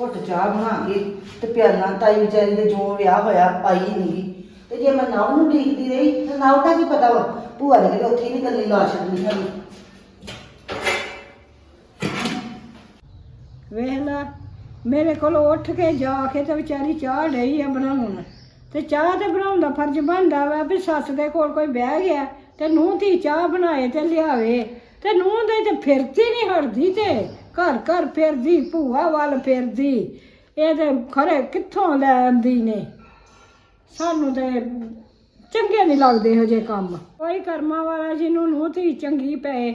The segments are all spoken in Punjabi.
ਘੁੱਟ ਚਾਹ ਬਣਾ ਕੇ ਤੇ ਪਿਆਲਾ ਤਾਈ ਵਿਚਾਰੀ ਦੇ ਜੋ ਵਿਆਹ ਹੋਇਆ ਪਾਈ ਨਹੀਂ ਤੇ ਜੇ ਮੈਂ ਨਾਵ ਨੂੰ ਦੇਖਦੀ ਰਹੀ, ਤੇ ਨਾਵ ਦਾ ਕੀ ਪਤਾ ਵਾ? ਭੂਆ ਨੇ ਕਿਤੇ ਉੱਥੇ ਹੀ ਨਹੀਂ ਗੱਲੀ ਲਾ ਹੈਗੀ। ਵੇਖ ਲੈ, ਮੇਰੇ ਕੋਲ ਉੱਠ ਕੇ ਜਾ ਕੇ ਤੇ ਵਿਚਾਰੀ ਚਾਹ ਲਈ ਆ ਬਣਾਉਣ। ਤੇ ਚਾਹ ਤੇ ਬਣਾਉਣ ਦਾ ਫਰਜ਼ ਬਣਦਾ ਵਾ ਵੀ ਸੱਸ ਦੇ ਕੋਲ ਕੋਈ ਬਹਿ ਗਿਆ ਤੇ ਨੂੰਹ ਧੀ ਚਾਹ ਬਣਾਏ ਤੇ ਲਿਆਵੇ। ਤੇ ਨੂੰਹ ਦੇ ਤੇ ਫਿਰਦੀ ਨਹੀਂ ਹਟਦੀ ਤੇ। ਘਰ ਘਰ ਫਿਰਦੀ, ਭੂਆ ਵੱਲ ਫਿਰਦੀ। ਇਹ ਤੇ ਖਰੇ ਕਿੱਥੋਂ ਲੈ ਆਂਦੀ ਨੇ? ਸਾਨੂੰ ਤੇ ਚੰਗੇ ਨਹੀਂ ਲੱਗਦੇ ਇਹੋ ਜਿਹੇ ਕੰਮ। ਕੋਈ ਕਰਮਾਂ ਵਾਲਾ ਜਿਹਨੂੰ ਨੂੰ ਧੀ ਚੰਗੀ ਪਏ।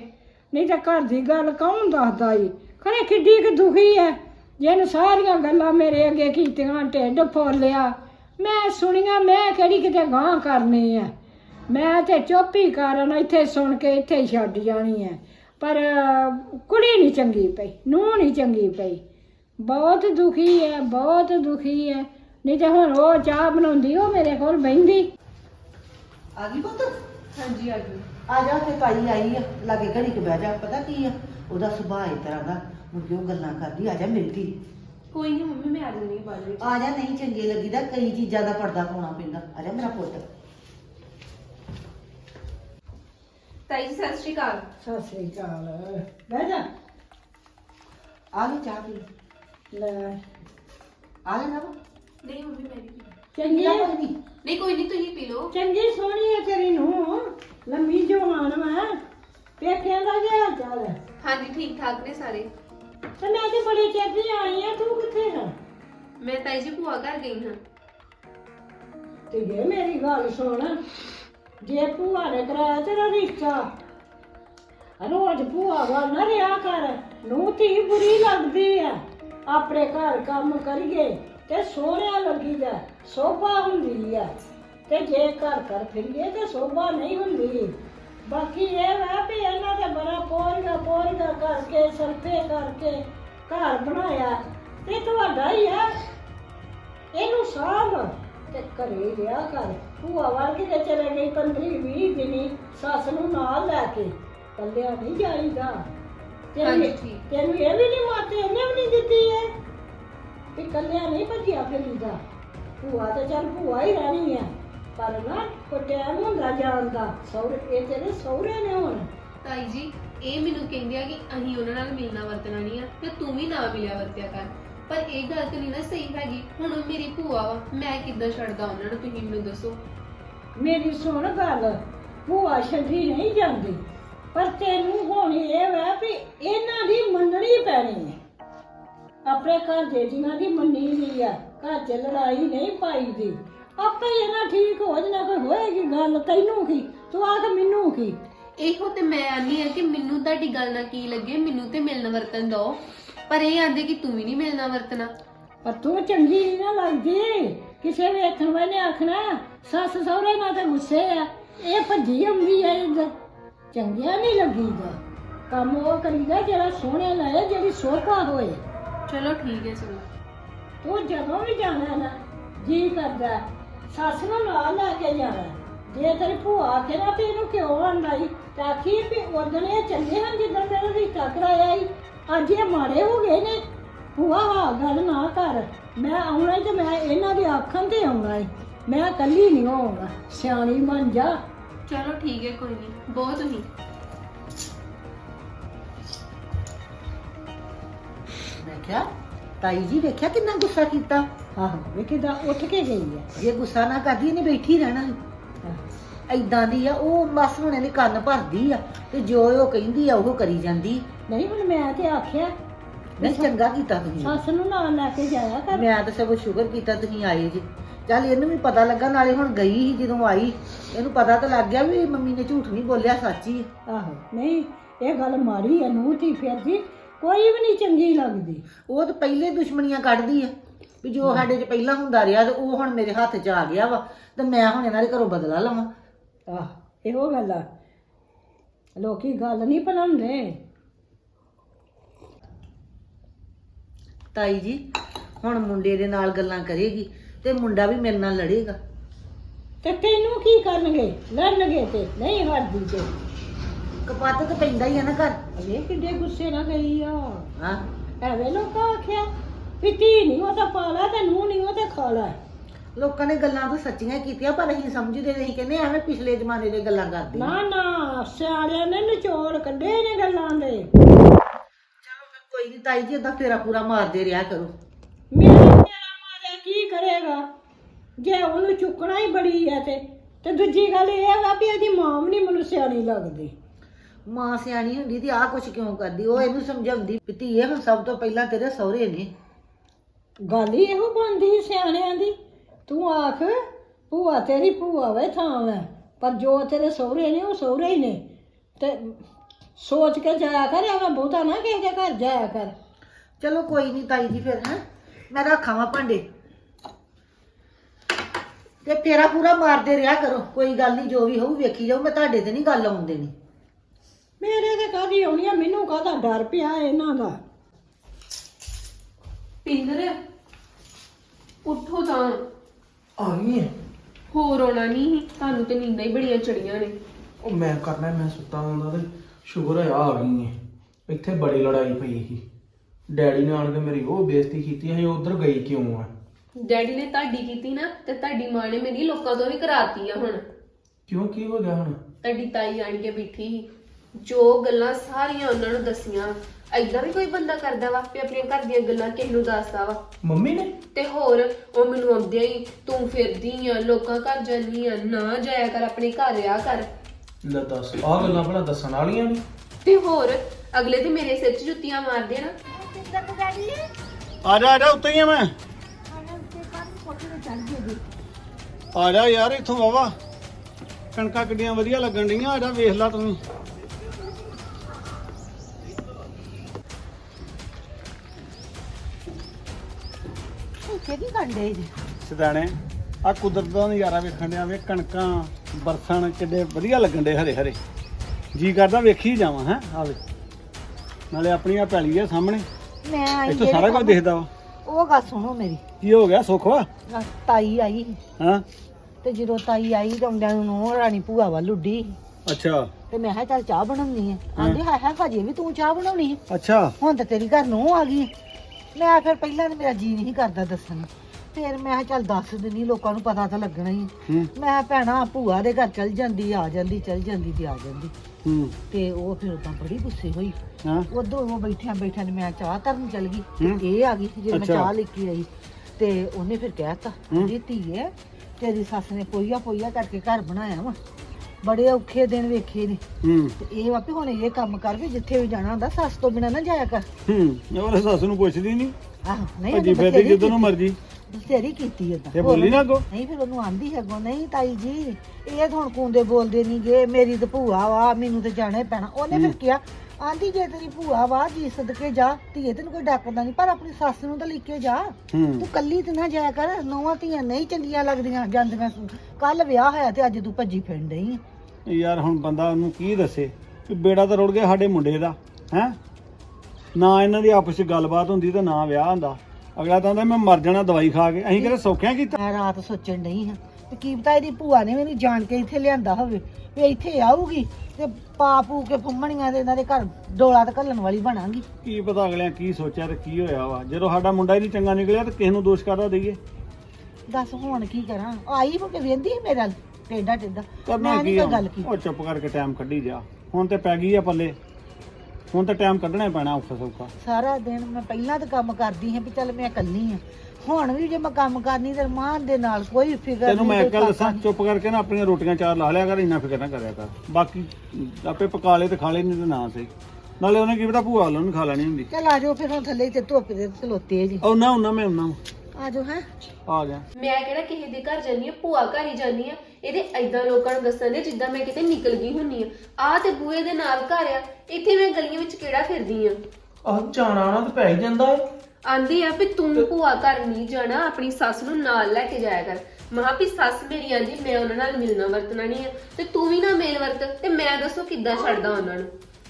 ਨਹੀਂ ਤਾਂ ਘਰ ਦੀ ਗੱਲ ਕੌਣ ਦੱਸਦਾ ਈ? ਖਰੇ ਕਿੱਡੀ ਕੁ ਦੁਖੀ ਐ। ਜਿਹਨੇ ਸਾਰੀਆਂ ਗੱਲਾਂ ਮੇਰੇ ਅੱਗੇ ਕੀਤੀਆਂ, ਢਿੱਡ ਫੋਲਿਆ। ਮੈਂ ਸੁਣੀਆਂ, ਮੈਂ ਕਿਹੜੀ ਕਿਤੇ ਗਾਂ ਕਰਨੀ ਐ? ਮੈਂ ਤੇ ਚੁੱਪ ਹੀ ਕਰਨ ਇੱਥੇ ਸੁਣ ਕੇ ਇੱਥੇ ਹੀ ਛੱਡ ਜਾਣੀ ਐ। ਪਰ ਕੁੜੀ ਨਹੀਂ ਚੰਗੀ ਪਈ ਨੂੰਹ ਨਹੀਂ ਚੰਗੀ ਪਈ। ਬਹੁਤ ਦੁਖੀ ਐ ਬਹੁਤ ਦੁਖੀ ਐ। ਨਹੀਂ ਤੇ ਹੁਣ ਉਹ ਚਾਹ ਬਣਾਉਂਦੀ ਉਹ ਮੇਰੇ ਕੋਲ ਬਹਿੰਦੀ। ਆ ਗਈ ਪੁੱਤ? ਹਾਂਜੀ ਆ ਗਈ। ਆ ਜਾ ਤੇ ਤਾਈ ਆਈ ਆ। ਲਾਗੇ ਘੜੀ ਕੇ ਬਹਿ ਜਾ ਪਤਾ ਕੀ ਆ? ਉਹਦਾ ਸੁਭਾਅ ਇਸ ਤਰ੍ਹਾਂ ਦਾ। ਮੁਰਗੇ ਉਹ ਗੱਲਾਂ ਕਰਦੀ ਆ ਜਾ ਮਿਲਦੀ। ਕੋਈ ਨਹੀਂ ਮੰਮੀ ਮੈਂ ਆ ਹਾਂ ਬਾਅਦ ਵਿੱਚ। ਆ ਜਾ ਨਹੀਂ ਚੰਗੇ ਲੱਗੀਦਾ ਕਈ ਚੀਜ਼ਾਂ ਦਾ ਪਰਦਾ ਪਾਉਣਾ ਪੈਂਦਾ। ਆ ਜਾ ਮੇਰਾ ਪੁੱਤ। ਤਾਈ ਜੀ ਸਤਿ ਸ਼੍ਰੀ ਅਕਾਲ। ਸਤਿ ਸ੍ਰੀ ਅਕਾਲ। ਬਹਿ ਜਾ। ਆ ਲੈ ਚਾਹ ਪੀ। ਲੈ। ਲੈ ਆ ਲੈ ਨਾ ਨਹੀਂ ਮੰਮੀ ਮੈਂ ਨਹੀਂ ਪੀਣੀ। ਚੰਗੀ ਕਿੰਨਾ ਕੁ ਨਹੀਂ ਨਹੀਂ ਕੋਈ ਨਹੀਂ ਤੁਸੀਂ ਪੀ ਲਓ। ਚੰਗੀ ਸੋਹਣੀ ਹੈ ਤੇਰੀ ਨੂੰ ਲੰਮੀ ਜਵਾਨ ਵਾ। ਪੇਕਿਆਂ ਦਾ ਕੀ ਹਾਲ ਚਾਲ ਹੈ। ਹਾਂਜੀ ਠੀਕ ਠਾਕ ਨੇ ਸਾਰੇ। ਤੇ ਮੈਂ ਤੇ ਬੜੀ ਚਿਰ ਦੀ ਆਈ ਆ। ਤੂੰ ਕਿੱਥੇ ਹੈ ਮੈਂ ਤਾਈ ਜੀ ਭੂਆ ਘਰ ਗਈ ਹਾਂ। ਤੇ ਇਹ ਮੇਰੀ ਗੱਲ ਸੁਣ। ਜੇ ਭੂਆ ਨੇ ਕਰਾਇਆ ਤੇਰਾ ਰਿਸ਼ਤਾ ਰੋਜ਼ ਭੂਆ ਵੱਲ ਨਾ ਰਿਆ ਕਰ ਨੂੰ ਧੀ ਬੁਰੀ ਲੱਗਦੀ ਆ। ਆਪਣੇ ਘਰ ਕੰਮ ਕਰੀਏ ਤੇ ਸੋਹਣਿਆ ਲੱਗੀਦਾ ਸੋਭਾ ਹੁੰਦੀ ਆ। ਤੇ ਜੇ ਘਰ ਘਰ ਫਿਰੀਏ ਤੇ ਸੋਭਾ ਨਹੀਂ ਹੁੰਦੀ। ਬਾਕੀ ਇਹ ਵਾ ਵੀ ਇਹਨਾਂ ਤੇ ਬੜਾ ਪੋਰੀਆਂ ਪੋਰੀਆਂ ਕਰਕੇ, ਸਰਫੇ ਕਰਕੇ ਘਰ ਬਣਾਇਆ ਤੇ ਤੁਹਾਡਾ ਹੀ ਆ। ਇਹਨੂੰ ਸਾਂਭ। ਤੇ ਘਰੇ ਰਿਹਾ ਕਰ। ਭੂਆ ਵਾਲ ਕਿਤੇ ਚਲੇ ਗਈ 15 20 ਦਿਨੀ ਸੱਸ ਨੂੰ ਨਾਲ ਲੈ ਕੇ। ਕੱਲਿਆ ਨਹੀਂ ਜਾਈਦਾ। ਤੈਨੂੰ- ਹਾਂਜੀ, ਠੀਕ। ਤੈਨੂੰ ਇਹ ਵੀ ਨਹੀਂ ਮਾਤੇ ਇਹਨੇ ਵੀ ਨਹੀਂ ਦਿੱਤੀ ਹੈ ਕਿ ਕੱਲਿਆ ਨਹੀਂ ਭੱਜਿਆ ਫਿਰੀਦਾ। ਭੂਆ ਤੇ ਚੱਲ ਭੂਆ ਹੀ ਰਹਿਣੀ ਹੈ ਪਰ ਨਾ ਕੋ ਟਾਈਮ ਹੁੰਦਾ ਜਾਣ ਦਾ। ਸਹੁਰੇ ਇਹ ਤੇਰੇ ਸਹੁਰੇ ਨੇ ਹੁਣ। ਤਾਈ ਜੀ ਇਹ ਮੈਨੂੰ ਕਹਿੰਦੇ ਆ ਕਿ ਅਸੀਂ ਉਹਨਾਂ ਨਾਲ ਮਿਲਣਾ ਵਰਤਣਾ ਨਹੀਂ ਆ ਤੇ ਤੂੰ ਵੀ ਨਾ ਮਿਲਿਆ ਵਰਤਿਆ ਕਰ। ਪਰ ਇਹ ਗੱਲ ਤੇ ਨਹੀਂ ਨਾ ਸਹੀ ਹੈਗੀ। ਹੁਣ ਉਹ ਮੇਰੀ ਭੂਆ ਵਾ ਮੈਂ ਕਿੱਦਾਂ ਛੱਡਦਾ ਉਹਨਾਂ ਨੂੰ ਤੁਸੀਂ ਮੈਨੂੰ ਦੱਸੋ। ਮੇਰੀ ਸੁਣ ਗੱਲ ਭੂਆ ਛੱਡੀ ਨਹੀਂ ਜਾਂਦੀ। ਪਰ ਤੈਨੂੰ ਹੁਣ ਇਹ ਵੈ ਵੀ ਇਹਨਾਂ ਦੀ ਮੰਨਣੀ ਪੈਣੀ ਹੈ ਆਪਣੇ ਘਰ ਦੇ ਜੀਆਂ ਦੀ ਮੰਨੀ ਦੀ ਆ ਘਰ ਚ ਲੜਾਈ ਨਹੀਂ ਪਾਈ ਦੀ। ਆਪੇ ਹੀ ਇਹਨਾਂ ਠੀਕ ਹੋ ਜਣਾ ਕੋਈ ਹੋਏਗੀ ਗੱਲ ਤੈਨੂੰ ਕੀ? ਤੂੰ ਆਖ ਮੈਨੂੰ ਕੀ? ਇਹੋ ਤੇ ਮੈਂ ਆਨੀ ਆ ਕਿ ਮੈਨੂੰ ਤੁਹਾਡੀ ਗੱਲ ਨਾਲ ਕੀ ਲੱਗੇ ਮੈਨੂੰ ਤੇ ਮਿਲਣ ਵਰਤਨ ਦੋ ਪਰ ਇਹ ਆਂਦੇ ਕਿ ਤੂੰ ਵੀ ਨਹੀਂ ਮਿਲਣਾ ਵਰਤਣਾ। ਪਰ ਤੂੰ ਚੰਗੀ ਨੀ ਨਾ ਲੱਗਦੀ। ਕਿਸੇ ਵੇਖਣ ਵਾਲੇ ਆਖਣਾ ਸੱਸ ਸਹੁਰੇ ਨਾਲ ਤਾਂ ਗੁੱਸੇ ਆ। ਇਹ ਭੱਜੀ ਆਉਂਦੀ ਐ ਇੱਧਰ। ਚੰਗਿਆ ਨਹੀਂ ਲੱਗੀਦਾ। ਕੰਮ ਉਹ ਕਰੀਦਾ ਜਿਹੜਾ ਸੋਹਣੇ ਲਾਏ ਜਿਹੜੀ ਸੋਭਾ ਹੋਏ। ਚਲੋ ਠੀਕ ਹੈ ਚਲੋ। ਤੂੰ ਜਦੋਂ ਵੀ ਜਾਣਾ ਨਾ ਜੀ ਕਰਦਾ ਸੱਸ ਨੂੰ ਨਾਲ ਲੈ ਕੇ ਜਾਣਾ। ਜੇ ਤੇਰੀ ਭੂਆ ਆਖੇ ਨਾ ਵੀ ਇਹਨੂੰ ਕਿਉਂ ਆਂਦਾਈ ਤਾਂ ਆਖੀ ਵੀ ਉਦੋਂ ਇਹ ਚੰਗੇ ਹਨ ਜਿੱਦਾਂ ਮੇਰਾ ਰਿਸ਼ਤਾ ਕਰਾਇਆ ਈ। ਅੱਜ ਇਹ ਮਾੜੇ ਹੋ ਗਏ ਨੇ। ਭੂਆ ਹਾਂ ਗੱਲ ਨਾ ਕਰ। ਮੈਂ ਆਉਣਾ ਤੇ ਮੈਂ ਇਹਨਾਂ ਦੇ ਆਖਣ ਤੇ ਆਉਣਾ ਈ। ਮੈਂ ਇਕੱਲੀ ਨਹੀਂ ਆਉਣਾ ਸਿਆਣੀ ਬਣ ਜਾ। ਚਲੋ ਠੀਕ ਹੈ ਕੋਈ ਨਹੀਂ। ਬਹੁਤ ਹੀ। ਕਿਹਾ ਤਾਈ ਜੀ ਵੇਖਿਆ ਕਿੰਨਾ ਗੁੱਸਾ ਕੀਤਾ? ਆਹੋ ਵੇ ਕਿਦਾਂ ਉੱਠ ਕੇ ਗਈ ਹੈ ਜੇ ਗੁੱਸਾ ਨਾ ਕਰਦੀ ਇਹਨੇ ਬੈਠੀ ਰਹਿਣਾ ਸੀ। ਐਦਾਂ ਦੀ ਆ ਉਹ ਬਸ ਹੁਣ ਇਹਨੇ ਕੰਨ ਭਰਦੀ ਆ ਤੇ ਜੋ ਉਹ ਕਹਿੰਦੀ ਆ ਉਹ ਕਰੀ ਜਾਂਦੀ। ਨਹੀਂ ਹੁਣ ਮੈਂ ਤੇ ਆਖਿਆ ਨਹੀਂ ਚੰਗਾ ਕੀਤਾ ਤੁਸੀਂ। ਸੱਸ ਨੂੰ ਨਾਲ ਲੈ ਕੇ ਜਾਇਆ ਕਰ। ਮੈਂ ਤਾਂ ਸਗੋਂ ਸ਼ੁਕਰ ਕੀਤਾ ਤੁਸੀਂ ਆਏ ਜੀ। ਚੱਲ ਇਹਨੂੰ ਵੀ ਪਤਾ ਲੱਗਾ ਨਾਲੇ ਹੁਣ ਗਈ ਸੀ ਜਦੋਂ ਆਈ। ਇਹਨੂੰ ਪਤਾ ਤਾਂ ਲੱਗ ਗਿਆ ਵੀ ਮੰਮੀ ਨੇ ਝੂਠ ਨਹੀਂ ਬੋਲਿਆ ਸੱਚੀ। ਆਹੋ ਨਹੀਂ ਇਹ ਗੱਲ ਮਾੜੀ ਹੈ ਨੂੰ ਧੀ ਫਿਰਦੀ ਕੋਈ ਵੀ ਨਹੀਂ ਚੰਗੀ ਲੱਗਦੀ। ਉਹ ਤਾਂ ਪਹਿਲੇ ਦੁਸ਼ਮਣੀਆਂ ਕੱਢਦੀ ਆ ਵੀ ਜੋ ਸਾਡੇ 'ਚ ਪਹਿਲਾਂ ਹੁੰਦਾ ਰਿਹਾ ਤੇ ਉਹ ਹੁਣ ਮੇਰੇ ਹੱਥ 'ਚ ਆ ਗਿਆ ਵਾ ਤੇ ਮੈਂ ਹੁਣ ਇਹਨਾਂ ਦੇ ਘਰੋਂ ਬਦਲਾ ਲਵਾਂ। ਆਹ ਇਹੋ ਗੱਲ ਆ। ਲੋਕੀ ਗੱਲ ਨਹੀਂ ਭਲਾਉਂਦੇ। ਤਾਈ ਜੀ ਹੁਣ ਮੁੰਡੇ ਦੇ ਨਾਲ ਗੱਲਾਂ ਕਰੇਗੀ ਤੇ ਮੁੰਡਾ ਵੀ ਮੇਰੇ ਨਾਲ ਲੜੇਗਾ। ਤੇ ਤੈਨੂੰ ਕੀ ਕਰਨਗੇ? ਲੜਨਗੇ ਤੇ ਨਹੀਂ ਹਟਦੀ ਤੇ। ਕਪੱਤ ਤਾਂ ਪੈਂਦਾ ਹੀ ਆ ਨਾ ਘਰ। ਅਰੇ ਕਿੱਡੇ ਗੁੱਸੇ ਨਾਲ ਗਈ ਆ। ਹਾਂ। ਐਵੇਂ ਲੋਕਾਂ ਆਖਿਆ ਵੀ ਧੀ ਨਹੀਂ ਉਹ ਤਾਂ ਪਾ ਲੈ ਤੇ ਨੂੰ ਨਹੀਂ ਉਹ ਤੇ ਖਾ ਲੈ ਲੋਕਾਂ ਨੇ ਗੱਲਾਂ ਤਾਂ ਸੱਚੀਆਂ ਕੀਤੀਆਂ ਪਰ ਅਸੀਂ ਸਮਝਦੇ ਨਹੀਂ ਕਹਿੰਦੇ ਐਵੇਂ ਪਿਛਲੇ ਜ਼ਮਾਨੇ ਦੇ ਗੱਲਾਂ ਕਰਦੇ ਨਾ ਨਾ। ਸਿਆਣਿਆਂ ਨੇ ਨਿਚੋੜ ਕੱਢੇ ਨੇ ਗੱਲਾਂ ਦੇ। ਚਲੋ ਫਿਰ ਕੋਈ ਨਹੀਂ ਤਾਈ ਜੀ ਓਦਾਂ ਫੇਰਾ ਪੂਰਾ ਮਾਰਦੇ ਰਿਹਾ ਕਰੋ। ਮੇਰਾ ਮੇਰਾ ਮਾਰਿਆ ਕੀ ਕਰੇਗਾ? ਜੇ ਉਹਨੂੰ ਚੁੱਕਣਾ ਹੀ ਬੜੀ ਹੈ ਤੇ ਤੇ ਦੂਜੀ ਗੱਲ ਇਹ ਹੈਗਾ ਵੀ ਇਹਦੀ ਮਾਂ ਵੀ ਨਹੀਂ ਮੈਨੂੰ ਸਿਆਣੀ ਲੱਗਦੀ। ਮਾਂ ਸਿਆਣੀ ਹੁੰਦੀ ਤੇ ਆਹ ਕੁਛ ਕਿਉਂ ਕਰਦੀ? ਉਹ ਇਹਨੂੰ ਸਮਝਾਉਂਦੀ ਵੀ ਧੀਏ ਹੁਣ ਸਭ ਤੋਂ ਪਹਿਲਾਂ ਤੇਰੇ ਸਹੁਰੇ ਨੇ। ਗੱਲ ਹੀ ਇਹੋ ਬਣਦੀ ਸਿਆਣਿਆਂ ਦੀ। ਤੂੰ ਆਖ ਭੂਆ ਤੇਰੀ ਭੂਆ ਵੇ ਥਾਂ ਵੇ ਪਰ ਜੋ ਤੇਰੇ ਸਹੁਰੇ ਨੇ ਉਹ ਸਹੁਰੇ ਹੀ ਨੇ। ਤੇ ਸੋਚ ਕੇ ਜਾਇਆ ਕਰ ਐਵੇਂ ਬਹੁਤਾ ਨਾ ਕਿਸੇ ਦੇ ਘਰ ਜਾਇਆ ਕਰ। ਚਲੋ ਕੋਈ ਨਹੀਂ ਤਾਈ ਜੀ ਫਿਰ ਹੈ। ਮੈਂ ਰੱਖਾਂ ਵਾ ਭਾਂਡੇ। ਤੇ ਫੇਰਾ ਪੂਰਾ ਮਾਰਦੇ ਰਿਹਾ ਕਰੋ ਕੋਈ ਗੱਲ ਨਹੀਂ ਜੋ ਵੀ ਹੋਊ ਵੇਖੀ ਜਾਊ ਮੈਂ ਤੁਹਾਡੇ ਤੇ ਨਹੀਂ ਗੱਲ ਆਉਣ ਦੇਣੀ। ਮੇਰੇ ਤੇ ਕਾਦੀ ਆਉਣੀ ਆ? ਮੈਨੂੰ ਕਾਹਦਾ ਡਰ ਪਿਆ ਇਹਨਾਂ ਦਾ? ਪਿੰਦਰ ਉੱਠੋ ਤਾਂ। ਆ। ਗਈ ਹੈ ਹੋਰ ਆਉਣਾ ਨਹੀਂ ਤੁਹਾਨੂੰ ਤੇ ਨੀਂਦਾਂ ਹੀ ਬੜੀਆਂ ਚੜੀਆਂ ਨੇ। ਉਹ ਮੈਂ ਕਰਨਾ ਮੈਂ ਸੁੱਤਾ ਹੁੰਦਾ ਤੇ ਸ਼ੁਕਰ ਹੋਇਆ ਆ ਗਈ ਹੈ ਇੱਥੇ ਬੜੀ ਲੜਾਈ ਪਈ ਸੀ। ਡੈਡੀ ਨੇ ਆਣ ਕੇ ਮੇਰੀ ਉਹ ਬੇਇੱਜ਼ਤੀ ਕੀਤੀ ਅਸੀਂ ਉਧਰ ਗਈ ਕਿਉਂ ਆ? ਡੈਡੀ ਨੇ ਤੁਹਾਡੀ ਕੀਤੀ ਨਾ ਤੇ ਤੁਹਾਡੀ ਮਾਂ ਨੇ ਮੇਰੀ ਲੋਕਾਂ ਤੋਂ ਵੀ ਕਰਾਤੀ ਆ ਹੁਣ। ਕਿਉਂ ਕੀ ਹੋ ਗਿਆ ਹੁਣ? ਤੁਹਾਡੀ ਤਾਈ ਆਣ ਕੇ ਬੈਠੀ ਸੀ। ਜੋ ਗੱਲਾਂ ਸਾਰੀਆਂ ਉਹਨਾਂ ਨੂੰ ਦੱਸੀਆਂ। ਐਦਾਂ ਵੀ ਕੋਈ ਬੰਦਾ ਕਰਦਾ ਵਾ ਵੀ ਆਪਣੀਆਂ ਘਰ ਦੀਆਂ ਗੱਲਾਂ ਕਿਸੇ ਨੂੰ ਦੱਸਦਾ ਵਾ। ਮੰਮੀ ਨੇ? ਤੇ ਹੋਰ ਉਹ ਮੈਨੂੰ ਆਉਂਦਿਆਂ ਹੀ ਤੂੰ ਫਿਰਦੀ ਆ ਲੋਕਾਂ ਘਰ ਜਾਨੀ ਆ ਨਾ ਜਾਇਆ ਕਰ ਆਪਣੇ ਘਰ ਰਿਹਾ ਕਰ। ਲੈ ਦੱਸ ਆਹ ਗੱਲਾਂ ਭਲਾ ਦੱਸਣ ਵਾਲੀਆਂ ਨੇ। ਤੇ ਹੋਰ ਅਗਲੇ ਤੇ ਮੇਰੇ ਸਿਰ 'ਚ ਜੁੱਤੀਆਂ ਮਾਰਦੇ ਆ ਨਾ। ਆ ਜਾ ਆ ਜਾ ਉੱਤੇ ਹੀ ਆ ਮੈਂ। ਆ ਜਾ ਯਾਰ ਇੱਥੋਂ ਵਾਵਾ ਕਣਕਾਂ ਕਿੱਡੀਆਂ ਵਧੀਆ ਲੱਗਣ ਡੀਆਂ ਆ ਜਾ ਵੇਖ ਲੈ ਤੂੰ ਵੀ। ਇੱਥੇ ਕੀ ਕਰਦੇ ਜੀ ਸਿਧਾਣੇ ਆ ਕੁਦਰਤ ਦਾ ਨਜ਼ਾਰਾ ਵੇਖਣ ਡਿਆ ਵੇ ਕਣਕਾਂ ਬਰਸਣ ਕਿੱਡੇ ਵਧੀਆ ਲੱਗਣ ਡੇ ਹਰੇ ਹਰੇ ਜੀ ਕਰਦਾ ਵੇਖੀ ਜਾਵਾਂ ਹੈ ਆਵੇ ਨਾਲੇ ਆਪਣੀ ਆ ਪੈਲੀ ਆ ਸਾਹਮਣੇ ਮੈਂ ਆਈ ਇੱਥੋਂ ਸਾਰਾ ਕੁਝ ਦਿਖਦਾ ਵਾ। ਉਹ ਗੱਲ ਸੁਣੋ ਮੇਰੀ। ਕੀ ਹੋ ਗਿਆ ਸੁੱਖ ਵਾ? ਆਹ ਤਾਈ ਆਈ ਹਾਂ? ਤੇ ਜਦੋਂ ਤਾਈ ਆਈ ਤਾਂ ਆਉਂਦਿਆਂ ਨੂੰ ਨੂੰਹ ਰਾਣੀ ਭੂਆ ਵੱਲ ਉੱਡੀ ਅੱਛਾ। ਤੇ ਮੈਂ ਕਿਹਾ ਚੱਲ ਚਾਹ ਬਣਾਉਣੀ ਹੈ। ਆਂਦੀ ਹੈ ਹੈ ਭਾਜੀ ਵੀ ਤੂੰ ਚਾਹ ਬਣਾਉਣੀ ਹੈ ਅੱਛਾ। ਹੁਣ ਤਾਂ ਤੇਰੀ ਘਰ ਨੂੰ ਆ ਗਈ ਮੈਂ ਫਿਰ ਪਹਿਲਾਂ ਤਾਂ ਮੇਰਾ ਜੀ ਨਹੀਂ ਕਰਦਾ ਦੱਸਣ। ਨੂੰ। ਫਿਰ ਮੈਂ ਕਿਹਾ ਚੱਲ ਦੱਸ ਦਿੰਦੀ ਲੋਕਾਂ ਨੂੰ ਪਤਾ ਤਾਂ ਲੱਗਣਾ ਹੀ ਹੈ। ਹੂੰ। ਮੈਂ ਕਿਹਾ ਭੈਣਾ ਭੂਆ ਦੇ ਘਰ ਚਲ ਜਾਂਦੀ ਆ ਜਾਂਦੀ ਚਲ ਜਾਂਦੀ ਤੇ ਆ ਜਾਂਦੀ। ਹੂੰ। ਤੇ ਉਹ ਫਿਰ ਉਦਾਂ ਬੜੀ ਗੁੱਸੇ ਹੋਈ। ਹਾਂ। ਉਧਰੋਂ ਉਹ ਬੈਠਿਆਂ ਬੈਠਿਆਂ ਨੇ ਮੈਂ ਚਾਹ ਧਰਨ ਚਲ ਗਈ। ਹੂੰ। ਤੇ ਇਹ ਆ ਗਈ ਜੇ ਮੈਂ ਅੱਛਾ। ਚਾਹ ਲੈ ਕੇ ਆਈ ਤੇ ਉਹਨੇ ਫਿਰ ਕਹਿਤਾ ਹੂੰ। ਜੀ ਧੀਏ ਤੇਰੀ ਸੱਸ ਨੇ ਪੋਈਆ ਪੋਈਆ ਕਰਕੇ ਘਰ ਬਣਾਇਆ ਵਾ। ਬੜੇ ਔਖੇ ਦਿਨ ਵੇਖੇ ਨੇ। ਹੂੰ। ਤੇ ਇਹ ਵਾ ਵੀ ਹੁਣ ਇਹ ਕੰਮ ਕਰ ਵੀ ਜਿੱਥੇ ਵੀ ਜਾਣਾ ਹੁੰਦਾ ਸੱਸ ਤੋਂ ਬਿਨਾ ਨਾ ਜਾਇਆ ਕਰ। ਹੂੰ। ਉਹ ਸੱਸ ਨੂੰ ਪੁੱਛਦੀ ਨਹੀਂ ਆਹੋ ਨਹੀਂ ਭੱਜੀ ਉਹਨੇ ਫਿਰਦੀ ਬਥੇਰੀ ਜਿੱਦੋਂ। ਮਰਜ਼ੀ। ਬਥੇਰੀ ਕੀਤੀ ਓਦਾਂ। ਤੇ ਬੋਲੀ ਨਾ ਅੱਗੋਂ। ਨਹੀਂ ਫਿਰ ਉਹਨੂੰ ਆਂਦੀ ਹੈ ਅੱਗੋਂ ਨਹੀਂ ਤਾਈ ਜੀ ਇਹ ਤਾਂ ਹੁਣ ਕੁੰਦੇ ਬੋਲਦੇ ਨਹੀਂ ਗੇ ਮੇਰੀ ਤਾਂ ਭੂਆ ਵਾ ਮੈਨੂੰ ਤੇ ਜਾਣਾ ਹੀ ਪੈਣਾ। ਉਹਨੇ ਫਿਰ ਕਿਹਾ ਆਂਦੀ ਜੇ ਤੇਰੀ ਭੂਆ ਵਾ ਜੀ ਸਦਕੇ ਜਾ ਧੀਏ ਤੈਨੂੰ ਕੋਈ ਡਾਕਦਾ ਨਹੀਂ ਪਰ ਆਪਣੀ ਸੱਸ ਨੂੰ ਤਾਂ ਲੈ ਕੇ ਜਾ। ਹੂੰ। ਤੂੰ ਕੱਲੀ ਤੇ ਨਾ ਜਾਇਆ ਕਰ ਨੌਵਾਂ ਧੀਆਂ ਨਹੀਂ ਚੰਗੀਆਂ ਲੱਗਦੀਆਂ ਜਾਂਦੀਆਂ ਕੱਲ ਵਿਆਹ ਹੋਇਆ ਤੇ ਅੱਜ ਤੂੰ ਭੱਜੀ ਫਿਰਨ ਡਈ। ਯਾਰ ਹੁਣ ਬੰਦਾ ਉਹਨੂੰ ਕੀ ਦੱਸੇ? ਕਿ ਬੇੜਾ ਤਾਂ ਰੁੜ ਗਿਆ ਸਾਡੇ ਮੁੰਡੇ ਦਾ ਹੈ? ਨਾ ਇਹਨਾਂ ਦੀ ਆਪਸ ਵਿੱਚ ਗੱਲਬਾਤ ਹੁੰਦੀ ਤੇ ਨਾ ਵਿਆਹ ਹੁੰਦਾ। ਅਗਲਾ ਤਾਂ ਕਹਿੰਦਾ ਮੈਂ ਮਰ ਜਾਣਾ ਦਵਾਈ ਖਾ ਕੇ। ਅਸੀਂ ਕਿਹੜਾ ਸੌਖਿਆ ਕੀਤਾ? ਮੈਂ ਰਾਤ ਸੋਚਣ ਡਈ ਹਾਂ ਤੇ ਕੀ ਪਤਾ ਇਹਦੀ ਭੂਆ ਨੇ ਮੈਨੂੰ ਜਾਣ ਕੇ ਇੱਥੇ ਲਿਆਂਦਾ ਹੋਵੇ ਵੀ ਇੱਥੇ ਆਊਗੀ ਤੇ ਪਾਪੂ ਕੇ ਫੁੰਮਣੀਆਂ ਦੇ ਇਹਨਾਂ ਦੇ ਘਰ ਡੋਲਾ ਤੇ ਘੱਲਣ ਵਾਲੀ ਬਣਾਂਗੀ। ਕੀ ਪਤਾ ਅਗਲਿਆਂ ਕੀ ਸੋਚਿਆ ਤੇ ਕੀ ਹੋਇਆ ਵਾ। ਜਦੋਂ ਸਾਡਾ ਮੁੰਡਾ ਹੀ ਨਹੀਂ ਚੰਗਾ ਨਿਕਲਿਆ ਤੇ ਕਿਸ ਨੂੰ ਦੋਸ਼ ਕਰਦਾ ਦਈਏ? ਦੱਸ ਹੁਣ ਕੀ ਕਰਾਂ? ਆਈ ਹੋ ਕੇ ਵੇਂਦੀ ਮੇਰੇ ਨਾਲ ਟੇਡਾ ਟੇਡਾ ਕਰਨਾ ਮੈਂ ਕੀ ਨਹੀਂ ਆ? ਕੋਈ ਗੱਲ ਕੀਤੀ। ਉਹ ਚੁੱਪ ਕਰਕੇ ਟਾਈਮ ਕੱਢੀ ਜਾ। ਹੁਣ ਤੇ ਪੈ ਗਈ ਆ ਪੱਲੇ। ਹੁਣ ਤਾਂ ਟਾਈਮ ਕੱਢਣਾ ਹੀ ਪੈਣਾ ਔਖਾ ਸੌਖਾ। ਸਾਰਾ ਦਿਨ ਮੈਂ ਪਹਿਲਾਂ ਤਾਂ ਕੰਮ ਕਰਦੀ ਹਾਂ ਵੀ ਚੱਲ ਮੈਂ ਇਕੱਲੀ ਹਾਂ। ਹੁਣ ਵੀ ਜੇ ਮੈਂ ਕੰਮ ਕਰਨੀ ਤੇ ਮਾਨ ਦੇ ਨਾਲ ਕੋਈ ਫਿਕਰ ਤੈਨੂੰ ਮੈਂ ਇੱਕ ਗੱਲ ਦੱਸਾਂ ਚੁੱਪ ਕਰਕੇ ਨਾ ਆਪਣੀਆਂ ਰੋਟੀਆਂ ਚਾਰ ਲਾ ਲਿਆ ਕਰ ਇੰਨਾ ਫਿਕਰ ਨਾ ਕਰਿਆ ਕਰ। ਬਾਕੀ ਆਪੇ ਪਕਾ ਲਏ ਤੇ ਖਾ ਲਏ ਨਹੀਂ ਤੇ ਨਾ ਸਹੀ। ਨਾਲੇ ਉਹਨੇ ਕੀ ਪਤਾ ਭੂਆ ਵਾਲੋਂ ਨਹੀਂ ਖਾ ਲੈਣੀ ਹੁੰਦੀ। ਚੱਲ ਆ ਜਾਓ ਫਿਰ ਹੁਣ ਥੱਲੇ ਤੇ ਧੁੱਪ ਦੇ ਖਲੋਤੇ ਜੀ। ਉਹ ਨਾ ਉਹਨਾਂ ਮੈਂ ਉਹਨਾਂ ਆ ਜਾਓ ਹੈ। ਆ ਗਿਆ ਮੈਂ ਕਿਹੜਾ ਕਿਸੇ ਦੇ ਘਰ ਜਾਨੀ ਆ ਭੂਆ ਘਰ ਹੀ ਜਾਨੀ ਆ ਇਹਦੇ ਐਦਾਂ ਲੋਕਾਂ ਨੂੰ ਦੱਸਣ ਦੇ ਜਿੱਦਾਂ ਮੈਂ ਕਿਤੇ ਨਿਕਲ ਗਈ ਹੁੰਨੀ ਆ ਆ ਤੇ ਬੂਏ ਦੇ ਨਾਲ ਘਰ ਆ ਇੱਥੇ ਮੈਂ ਗਲੀਆਂ ਵਿੱਚ ਕਿਹੜਾ ਫਿਰਦੀ ਆ ਆਹ ਜਾਣਾ ਨਾ ਤੇ ਪੈ ਹੀ ਜਾਂਦਾ ਏ। ਆਂਦੀ ਆ ਵੀ ਤੂੰ ਭੂਆ ਘਰ ਨਹੀਂ ਜਾਣਾ ਆਪਣੀ ਸੱਸ ਨੂੰ ਨਾਲ ਲੈ ਕੇ ਜਾਇਆ ਕਰ। ਮਹਾ ਵੀ ਸੱਸ ਮੇਰੀ ਆਂਦੀ ਮੈਂ ਉਹਨਾਂ ਨਾਲ ਮਿਲਣਾ ਵਰਤਣਾ ਨਹੀਂ ਆ। ਤੇ ਤੂੰ ਵੀ ਨਾ ਮੇਲ ਵਰਤ ਤੇ ਮੈਂ ਦੱਸੋ ਕਿੱਦਾਂ ਛੱਡਦਾ ਉਹਨਾਂ ਨੂੰ?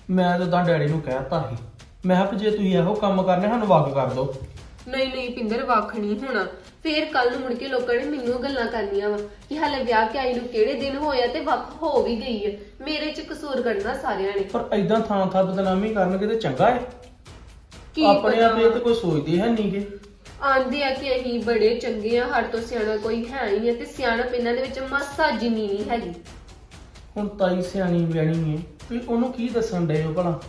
ਮੈਂ ਤਾਂ ਤਾਂ ਡੈਡੀ ਨੂੰ ਕਹਿਤਾ ਸੀ। ਮੈਂ ਕਿਹਾ ਵੀ ਜੇ ਤੁਸੀਂ ਇਹੋ ਕੰਮ ਕਰਨੇ ਸਾਨੂੰ ਵਗ ਕਰ ਦਿਓ। ਨਹੀਂ ਨਹੀਂ ਪਿੰਦਰ ਵੱਖ ਨਹੀਂ ਹੋਣਾ। ਫੇਰ ਕੱਲ ਨੂੰ ਮੁੜ ਕੇ ਲੋਕਾਂ ਨੇ ਮੈਨੂੰ ਗੱਲਾਂ ਕਰਨੀਆਂ ਵਾ ਕਿ ਹਾਲੇ ਵਿਆਹ ਕੇ ਆਈ ਨੂੰ ਕਿਹੜੇ ਦਿਨ ਹੋਇਆ ਤੇ ਵੱਖ ਹੋ ਵੀ ਗਈ ਹੈ। ਮੇਰੇ 'ਚ ਕਸੂਰ ਕੱਢਣਾ ਸਾਰਿਆਂ ਨੇ। ਪਰ ਐਦਾਂ ਥਾਂ ਥਾਂ ਬਦਨਾਮੀ ਕਰਨਗੇ ਤੇ ਚੰਗਾ ਏ ਕੀ ਆਪਣੇ ਆਪ ਇਹ ਤਾਂ ਕੋਈ ਸੋਚਦੇ ਹੈ ਨਹੀਂਗੇ ਆਂਦੇ ਆ ਕਿ ਅਸੀਂ ਬੜੇ ਚੰਗੇ ਆ ਹਰ ਤੋਂ ਸਿਆਣਾ ਕੋਈ ਹੈ ਹੀ ਨਹੀਂ ਤੇ ਸਿਆਣਪ ਇਹਨਾਂ ਦੇ ਵਿੱਚ ਮਾਸਾ ਜਿੰਨੀ ਨਹੀਂ ਹੈਗੀ। ਹੁਣ ਤਾਈ ਸਿਆਣੀ ਬਿਆਣੀ ਏ ਵੀ ਉਹਨੂੰ ਕੀ ਦੱਸਣ ਡੇ ਹੋ ਭਲਾ?